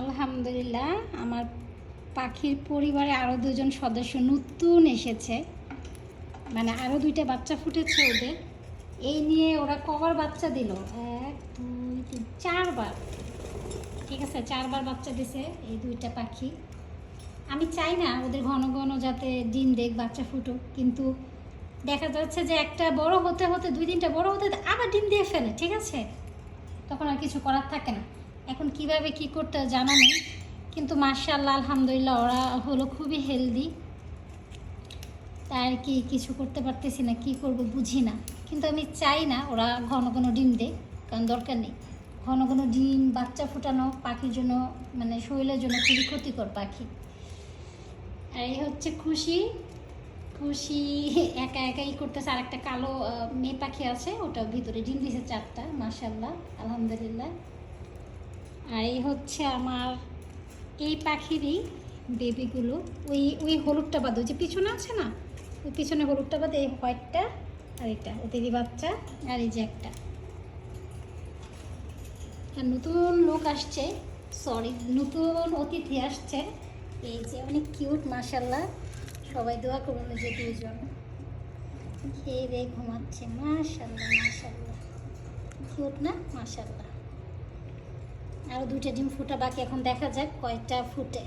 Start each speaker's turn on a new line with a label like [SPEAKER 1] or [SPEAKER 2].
[SPEAKER 1] আলহামদুলিল্লাহ, আমার পাখির পরিবারে আরও দুজন সদস্য নতুন এসেছে। মানে আরও দুইটা বাচ্চা ফুটেছে ওদের। এই নিয়ে ওরা কবার বাচ্চা দিল? এক, দুই, তিন, চারবার। ঠিক আছে, চারবার বাচ্চা দিছে এই দুইটা পাখি। আমি চাই না ওদের ঘন ঘন যাতে ডিম দেখ, বাচ্চা ফুটুক, কিন্তু দেখা যাচ্ছে যে একটা বড় হতে হতে, দুই তিনটা বড় হতে আবার ডিম দিয়ে ফেলে, ঠিক আছে? তখন আর কিছু করার থাকে না। এখন কীভাবে কি করতে জানা নেই, কিন্তু মার্শাল্লাহ আলহামদুলিল্লাহ, ওরা হলো খুবই হেলদি তাই আর কি কিছু করতে পারতেছি না, কি করব বুঝি না। কিন্তু আমি চাই না ওরা ঘন ঘন ডিম দেয়, কারণ দরকার নেই। ঘন ঘন ডিম, বাচ্চা ফোটানো, পাখির জন্য মানে শরীরের জন্য খুবই ক্ষতিকর পাখি। আর এই হচ্ছে খুশি। খুশি একা একাই করতেছে আর একটা কালো মেয়ে পাখি আছে ওটা ভিতরে ডিম দিছে চারটা মাশাল্লাহ আলহামদুলিল্লাহ। আর এই হচ্ছে আমার এই পাখিরই বেবিগুলো ওই ওই হলুদটা বাদ, ওই যে পিছনে আছে না? ওই পিছনে হলুদটা বাদে, এই হোয়াইটটা আর এটা ওদেরই বাচ্চা আর এই যে একটা। আর নতুন লোক আসছে সরি নতুন অতিথি আসছে। এই যে অনেক কিউট মাশাল্লাহ সবাই দোয়া করুন যে দুজন খেয়ে দিয়ে ঘুমাচ্ছে মাশাল্লাহ মাশাল্লাহ কিউট না? মাশাল্লাহ আরও দুইটা ডিম ফুটা বাকি এখন দেখা যাক কয়টা ফুটে।